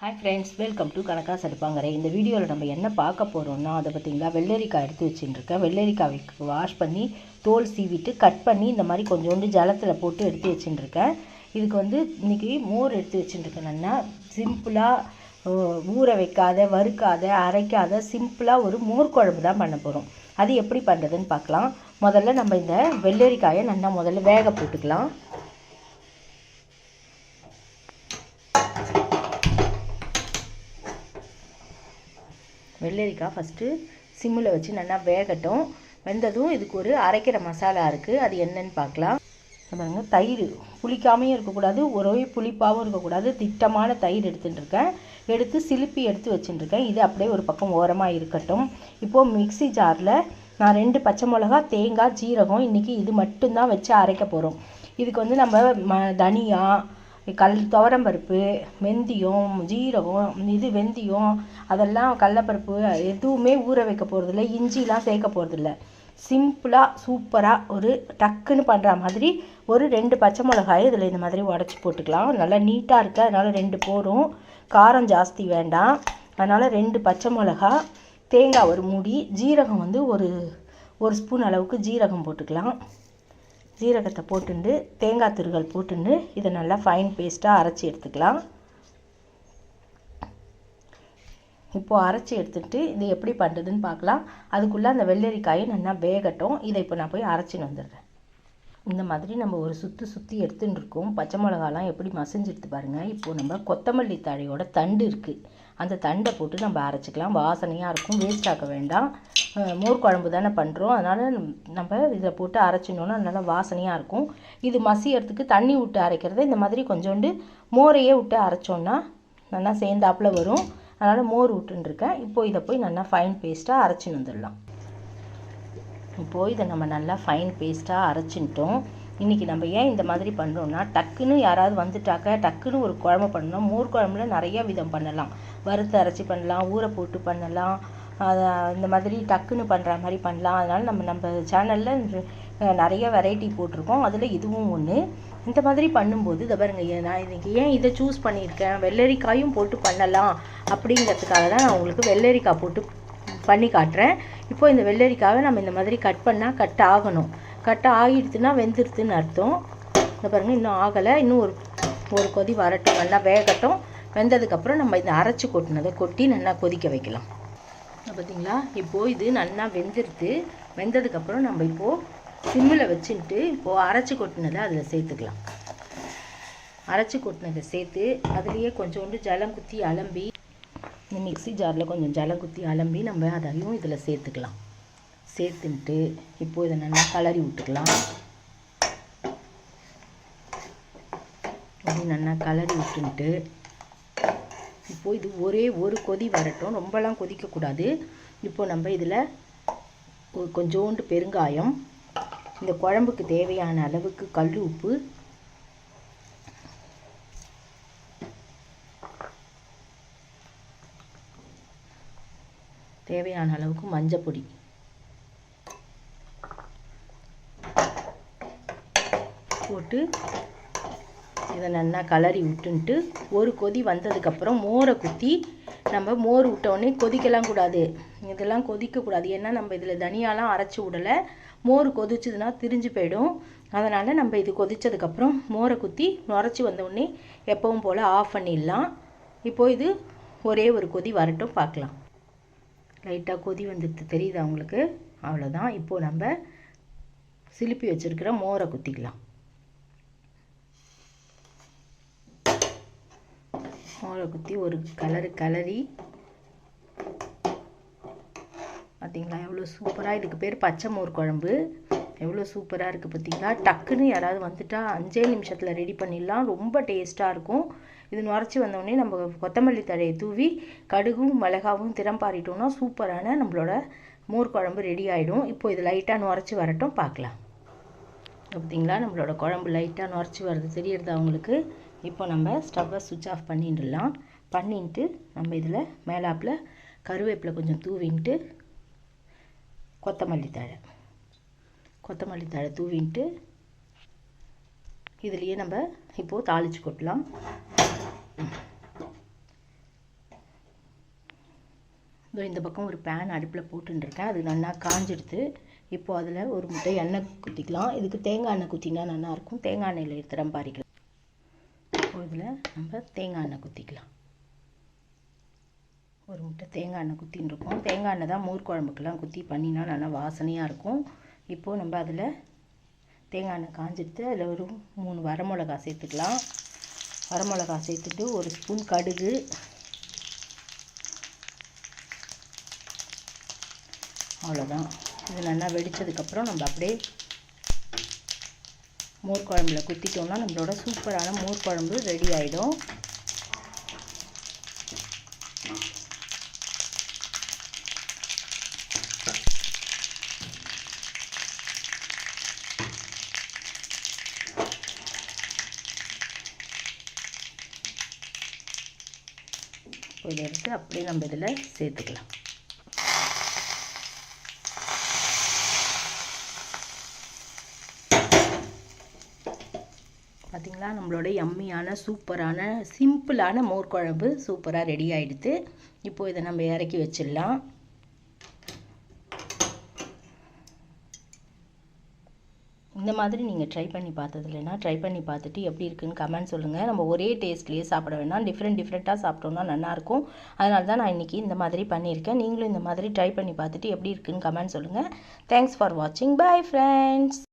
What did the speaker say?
Hi friends welcome to கணக்கா சடுப்பாங்கரை இந்த வீடியோவில் நம்ம என்ன பார்க்க போகிறோம்னா அதை பார்த்தீங்களா? வெள்ளரிக்காய் எடுத்து வச்சுட்டுருக்கேன் வெள்ளரிக்காய் வாஷ் பண்ணி தோல் சீவிட்டு கட் பண்ணி இந்த மாதிரி கொஞ்சோண்டு ஜலத்தில் போட்டு எடுத்து வச்சுட்டுருக்கேன் இதுக்கு வந்து இன்றைக்கி மோர் எடுத்து வச்சுட்டுருக்கேன்னா சிம்பிளாக ஊற வைக்காத வறுக்காத அரைக்காத சிம்பிளாக ஒரு மோர் குழம்பு தான் பண்ண போகிறோம் அது எப்படி பண்ணுறதுன்னு பார்க்கலாம். முதல்ல நம்ம இந்த வெள்ளரிக்காயை நல்லா முதல்ல வேக போட்டுக்கலாம். வெள்ளரிக்காய் ஃபஸ்ட்டு சிம்மில் வச்சு நல்லா வேகட்டும். வெந்ததும் இதுக்கு ஒரு அரைக்கிற மசாலா இருக்குது அது என்னன்னு பார்க்கலாம். பாருங்க தயிர் புளிக்காமையும் இருக்கக்கூடாது ஒரே புளிப்பாகவும் இருக்கக்கூடாது. திட்டமான தயிர் எடுத்துட்டுருக்கேன் எடுத்து சிலுப்பி எடுத்து வச்சுட்டுருக்கேன் இது அப்படியே ஒரு பக்கம் ஓரமாக இருக்கட்டும். இப்போது மிக்ஸி ஜாரில் நான் ரெண்டு பச்சை மிளகா தேங்காய் ஜீரகம் இன்றைக்கி இது மட்டும்தான் வச்சு அரைக்க போகிறோம் இதுக்கு வந்து நம்ம ம தனியா கல் துவரம்பருப்பு வெந்தயம் ஜீரகம் இது வெந்தயம் அதெல்லாம் கடலப்பருப்பு எதுவுமே ஊற வைக்க போகிறதில்ல இஞ்சிலாம் சேர்க்க போகிறதில்ல சிம்பிளாக சூப்பராக ஒரு டக்குன்னு பண்ணுற மாதிரி ஒரு ரெண்டு பச்சை மிளகாய் இதில் இந்த மாதிரி உடச்சி போட்டுக்கலாம். நல்லா நீட்டாக இருக்குது அதனால் ரெண்டு போடும் காரம் ஜாஸ்தி வேண்டாம். அதனால் ரெண்டு பச்சை மிளகா தேங்காய் ஒரு மூடி ஜீரகம் வந்து ஒரு ஒரு ஸ்பூன் அளவுக்கு ஜீரகம் போட்டுக்கலாம். ஜீரகத்தை போட்டுண்டு தேங்காய் துருகள் போட்டுண்டு இதை நல்லா ஃபைன் பேஸ்ட்டாக அரைச்சி எடுத்துக்கலாம். இப்போது அரைச்சி எடுத்துகிட்டு இது எப்படி பண்ணுறதுன்னு பார்க்கலாம். அதுக்குள்ளே அந்த வெள்ளரிக்காயை நல்லா வேகட்டும். இதை இப்போ நான் போய் அரைச்சின்னு வந்துடுறேன். இந்த மாதிரி நம்ம ஒரு சுற்றி சுற்றி எடுத்துன்னு இருக்கோம். பச்சை மிளகாலாம் எப்படி மசிஞ்செடுத்து பாருங்கள் இப்போது நம்ம கொத்தமல்லி தழையோட தண்டு இருக்குது அந்த தண்டை போட்டு நம்ம அரைச்சிக்கலாம். வாசனையாக இருக்கும். வேஸ்ட் ஆக்க வேண்டாம். மோர் குழம்பு தானே பண்ணுறோம் அதனால் நம்ம இதை போட்டு அரைச்சினோன்னா நல்லா வாசனையாக இருக்கும். இது மசியறதுக்கு தண்ணி விட்டு அரைக்கிறத இந்த மாதிரி கொஞ்சோண்டு மோரையே விட்டு அரைச்சோன்னா நல்லா சேர்ந்தாப்பில் வரும். அதனால் மோர் விட்டுருக்கேன் இப்போது இதை போய் நல்லா ஃபைன் பேஸ்ட்டாக அரைச்சின்னு வந்துடலாம். இப்போது இதை நம்ம நல்லா ஃபைன் பேஸ்ட்டாக அரைச்சின்ட்டோம். இன்றைக்கி நம்ம ஏன் இந்த மாதிரி பண்ணுறோம்னா டக்குன்னு யாராவது வந்துட்டாக்க டக்குன்னு ஒரு குழம்பு பண்ணணும். மோர் குழம்புல நிறைய விதம் பண்ணலாம். வறுத்து அரைச்சி பண்ணலாம் ஊற போட்டு பண்ணலாம். அதை இந்த மாதிரி டக்குன்னு பண்ணுற மாதிரி பண்ணலாம். அதனால் நம்ம நம்ம சேனலில் நிறைய வெரைட்டி போட்டிருக்கோம். அதில் இதுவும் ஒன்று இந்த மாதிரி பண்ணும்போது இதை பாருங்க நான் இன்றைக்கி ஏன் இதை சூஸ் பண்ணியிருக்கேன்? வெள்ளரிக்காயும் போட்டு பண்ணலாம். அப்படிங்கிறதுக்காக தான் நான் உங்களுக்கு வெள்ளரிக்காய் போட்டு பண்ணி காட்டுறேன். இப்போ இந்த வெள்ளரிக்காவை நம்ம இந்த மாதிரி கட் பண்ணால் கட் ஆகணும். கட் ஆகிடுச்சுன்னா வெந்துடுதுன்னு அர்த்தம். இந்த பாருங்கள் இன்னும் ஆகலை. இன்னும் ஒரு ஒரு கொதி வரட்டும். நல்லா வேகட்டும். வெந்ததுக்கப்புறம் நம்ம இந்த அரைச்சி கொட்டினதை கொட்டி நல்லா கொதிக்க வைக்கலாம். பார்த்தீங்களா? இப்போது இது நல்லா வெந்துருது வெந்ததுக்கப்புறம் நம்ம இப்போது சிம்மில் வச்சுட்டு இப்போது அரைச்சி கொட்டினதை அதில் சேர்த்துக்கலாம். அரைச்சி கொட்டினதை சேர்த்து அதுலேயே கொஞ்சோண்டு ஜலம் குத்தி அலம்பி இந்த மிக்ஸி ஜாரில் கொஞ்சம் ஜலம் குத்தி அலம்பி நம்ம அதையும் இதில் சேர்த்துக்கலாம். சேர்த்துன்ட்டு இப்போது இதை நல்லா கலரி விட்டுக்கலாம். அப்படி நல்லா கலரி விட்டுன்ட்டு இப்போது இது ஒரே ஒரு கொதி வரட்டும். ரொம்பலாம் கொதிக்கக்கூடாது. இப்போது நம்ம இதில் கொஞ்சோண்டு பெருங்காயம் இந்த குழம்புக்கு தேவையான அளவுக்கு கல் உப்பு தேவையான அளவுக்கு மஞ்சப்பொடி போட்டு இதை நல்லா கலரி விட்டுன்ட்டு ஒரு கொதி வந்ததுக்கப்புறம் மோரை குத்தி நம்ம மோர் விட்டோடனே கொதிக்கலாம் கூடாது. இதெல்லாம் கொதிக்கக்கூடாது ஏன்னா நம்ம இதில் தனியாலாம் அரைச்சி விடலை. மோர் கொதிச்சதுன்னா திரிஞ்சு போயிடும். அதனால் நம்ம இது கொதித்ததுக்கப்புறம் மோரை குத்தி நுரைச்சி வந்தோடனே எப்பவும் போல் ஆஃப் பண்ணிடலாம். இப்போது இது ஒரே ஒரு கொதி வரட்டும் பார்க்கலாம். லைட்டாக கொதி வந்துட்டு தெரியுது அவங்களுக்கு அவ்வளோதான் இப்போது நம்ம சிலுப்பி வச்சுருக்கிற மோரை குத்திக்கலாம். மோரை குத்தி ஒரு கலரு கலரி. பார்த்தீங்களா எவ்வளோ சூப்பராக இதுக்கு பேர் பச்சை மோர் குழம்பு. எவ்வளோ சூப்பராக இருக்குது பார்த்தீங்களா டக்குன்னு யாராவது வந்துட்டா அஞ்சே நிமிஷத்தில் ரெடி பண்ணிடலாம். ரொம்ப டேஸ்ட்டாக இருக்கும். இது நுரைச்சி வந்தோடனே நம்ம கொத்தமல்லி தழையை தூவி கடுகும் மிளகாவும் திறம்பாரிட்டோம்னா சூப்பரான நம்மளோட மோர் குழம்பு ரெடி ஆகிடும் இப்போ இது லைட்டாக நுரைச்சி வரட்டும் பார்க்கலாம். அப்படிங்களா நம்மளோட குழம்பு லைட்டாக நுரைச்சி வர்றது தெரியறது அவங்களுக்கு இப்போ நம்ம ஸ்டவ்வை சுவிட்ச் ஆஃப் பண்ணிடலாம். பண்ணிட்டு நம்ம இதில் மேலாப்பில் கருவேப்பிலை கொஞ்சம் தூவின்ட்டு கொத்தமல்லி தழை. கொத்தமல்லி தழை தூவின்ட்டு இதுலேயே நம்ம இப்போது தாளித்து கொட்டலாம். இதோ இந்த பக்கம் ஒரு பேன் அடுப்பில் போட்டுருக்கேன் அது நல்லா காஞ்சிடுது இப்போது அதில் ஒரு முட்டை எண்ணெய் குத்திக்கலாம். இதுக்கு தேங்காய் எண்ணெய் குத்தினா நல்லாயிருக்கும். தேங்காய் எண்ணெயில் எடுத்துகிற பாரிக்கலாம் இப்போ இதில் நம்ம தேங்காய் எண்ணெய் குத்திக்கலாம். ஒரு முட்டை தேங்காய் எண்ணெய் குத்தின்னு இருக்கோம் தேங்காய் எண்ணெய் தான் மோர் குழம்புக்கெல்லாம் குத்தி பண்ணினா நல்லா வாசனையாக இருக்கும். இப்போது நம்ம அதில் தேங்காய் எண்ணெய் காஞ்சிடுத்து அதில் ஒரு மூணு வரமிளகா சேர்த்துக்கலாம். வரமிளகா சேர்த்துட்டு ஒரு ஸ்பூன் கடுகு. அவ்வளோதான் இது நல்லா வெடித்ததுக்கப்புறம் நம்ம அப்படியே மோர் குழம்புல குத்திட்டோம்னா நம்மளோட சூப்பரான மோர் குழம்பு ரெடி ஆகிடும் இதை எடுத்து அப்படியே நம்ம இதில் சேர்த்துக்கலாம். பார்த்திங்களா? நம்மளோட யம்மியான சூப்பரான சிம்பிளான மோர் குழம்பு சூப்பராக ரெடி ஆகிடுது இப்போது இதை நம்ம இறக்கி வச்சிடலாம். இந்த மாதிரி நீங்கள் ட்ரை பண்ணி பார்த்தது இல்லைன்னா ட்ரை பண்ணி பார்த்துட்டு எப்படி இருக்குன்னு கமெண்ட் சொல்லுங்கள் நம்ம ஒரே டேஸ்ட்லேயே சாப்பிட வேணாம். டிஃப்ரெண்ட் டிஃப்ரெண்ட்டாக சாப்பிட்டோம்னா நல்லாயிருக்கும் அதனால தான் நான் இன்றைக்கி இந்த மாதிரி பண்ணியிருக்கேன். நீங்களும் இந்த மாதிரி ட்ரை பண்ணி பார்த்துட்டு எப்படி இருக்குன்னு கமெண்ட் சொல்லுங்கள் தேங்க்ஸ் ஃபார் வாட்சிங் பை ஃப்ரெண்ட்ஸ்